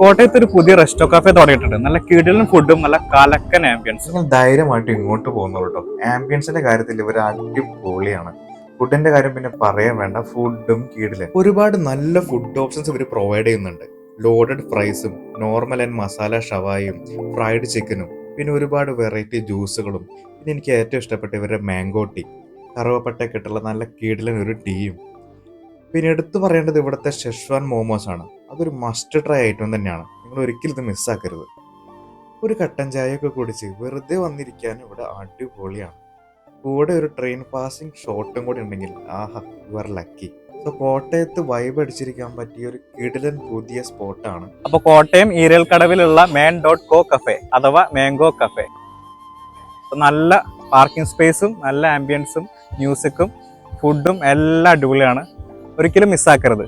കോട്ടയത്ത് ഒരു പുതിയ റെസ്റ്റോ കാഫെ തുടങ്ങിയിട്ടുണ്ട്. നല്ല കിടിലും ഫുഡും നല്ല കലക്കൻ ആംബിയൻസ് നിങ്ങൾ ധൈര്യമായിട്ട് ഇങ്ങോട്ട് പോകുന്നുള്ളൂ കേട്ടോ ആംബിയൻസിന്റെ കാര്യത്തിൽ ഇവർ അടിപൊളിയാണ്. ഫുഡിന്റെ കാര്യം പിന്നെ പറയാൻ വേണ്ട. ഫുഡും കീഴിൽ ഒരുപാട് നല്ല ഫുഡ് ഓപ്ഷൻസ് ഇവർ പ്രൊവൈഡ് ചെയ്യുന്നുണ്ട്. ലോഡഡ് ഫ്രൈസും നോർമൽ ആൻഡ് മസാല ഷവായും ഫ്രൈഡ് ചിക്കനും പിന്നെ ഒരുപാട് വെറൈറ്റി ജ്യൂസുകളും പിന്നെ എനിക്ക് ഏറ്റവും ഇഷ്ടപ്പെട്ട ഇവരുടെ മാംഗോ ടീ കറുവപ്പട്ടയൊക്കെ ഇട്ടുള്ള നല്ല കീടിലൻ ഒരു ടീയും പിന്നെ എടുത്തു പറയേണ്ടത് ഇവിടുത്തെ ഷെഷ്വാൻ മോമോസ് ആണ്. അതൊരു മസ്റ്റ് ട്രൈ ഐറ്റം തന്നെയാണ്. നിങ്ങൾ ഒരിക്കലും ഇത് മിസ്സാക്കരുത് ഒരു കട്ടൻ ചായയൊക്കെ കുടിച്ച് വെറുതെ വന്നിരിക്കാൻ ഇവിടെ അടിപൊളിയാണ്. കൂടെ ഒരു ട്രെയിൻ പാസിംഗ് ഷോട്ടും കൂടി ഉണ്ടെങ്കിൽ ആഹാ യു ആർ ലക്കി സോ കോട്ടയത്ത് വൈബ് അടിച്ചിരിക്കാൻ പറ്റിയ ഒരു കിടിലൻ പുതിയ സ്പോട്ടാണ് അപ്പൊ കോട്ടയം ഈരൽ കടവിലുള്ള മേൻ ഡോട്ട് കോ കഫേ അഥവാ മാംഗോ കഫേ നല്ല പാർക്കിംഗ് സ്പേസും നല്ല ആംബിയൻസും മ്യൂസിക്കും ഫുഡും എല്ലാം അടിപൊളിയാണ്. ഒരിക്കലും മിസ്സാക്കരുത്